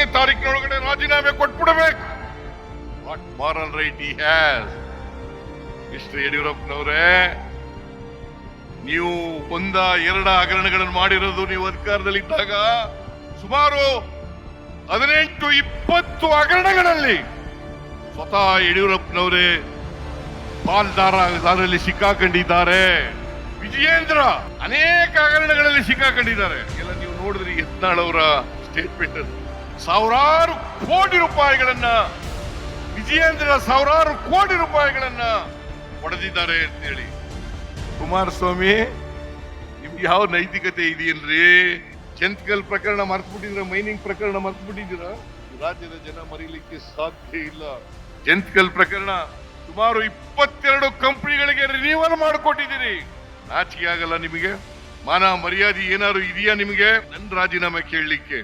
ಹತ್ತನೇ ತಾರೀಕಿನೊಳಗಡೆ ರಾಜೀನಾಮೆ ಕೊಟ್ಬಿಡಬೇಕು. What moral right he has mister ಯಡಿಯೂರಪ್ಪನವರೇ, ನೀವು ಒಂದ ಎರಡ ಹಗರಣಗಳನ್ನು ಮಾಡಿರೋದು ನೀವು ಅಧಿಕಾರದಲ್ಲಿದ್ದಾಗ ಸುಮಾರು ಹದಿನೆಂಟು ಇಪ್ಪತ್ತು ಹಗರಣಗಳಲ್ಲಿ ಸ್ವತಃ ಯಡಿಯೂರಪ್ಪನವರೇ ಪಾಲ್ದಾರದಲ್ಲಿ ಸಿಕ್ಕಾಕೊಂಡಿದ್ದಾರೆ. ವಿಜಯೇಂದ್ರ ಅನೇಕ ಹಗರಣಗಳಲ್ಲಿ ಸಿಕ್ಕಾಕೊಂಡಿದ್ದಾರೆ. ಎಲ್ಲ ನೀವು ನೋಡಿದ್ರಿ ಯತ್ನಾಳ್ ಅವರ ಸ್ಟೇಟ್ಮೆಂಟ್ ಸಾವಿರಾರು ಕೋಟಿ ರೂಪಾಯಿಗಳನ್ನ ವಿಜಯೇಂದ್ರ ಸಾವಿರಾರು ಕೋಟಿ ರೂಪಾಯಿಗಳನ್ನ ಪಡೆದಿದ್ದಾರೆ ಅಂತ ಹೇಳಿ ಕುಮಾರಸ್ವಾಮಿ, ನಿಮ್ಗೆ ಯಾವ ನೈತಿಕತೆ ಇದೆಯಲ್ರಿ? ಜಂತ್ಕಲ್ ಪ್ರಕರಣ ಮರ್ತ್ಬಿಟ್ಟಿದ್ರ, ಮೈನಿಂಗ್ ಪ್ರಕರಣ ಮರ್ತ್ಬಿಟ್ಟಿದ್ದೀರ? ರಾಜ್ಯದ ಜನ ಮರೀಲಿಕ್ಕೆ ಸಾಧ್ಯ ಇಲ್ಲ. ಜಂತ್ಕಲ್ ಪ್ರಕರಣ ಸುಮಾರು ಇಪ್ಪತ್ತೆರಡು ಕಂಪನಿಗಳಿಗೆ ರಿನ್ಯೂವಲ್ ಮಾಡಿಕೊಟ್ಟಿದ್ದೀರಿ. ನಾಚಿಕೆ ಆಗಲ್ಲ ನಿಮಗೆ. ಮಾನ ಮರ್ಯಾದೆ ಏನಾದ್ರು ಇದೆಯಾ ನಿಮಗೆ? ನನ್ನ ರಾಜೀನಾಮೆ ಕೇಳಲಿಕ್ಕೆ.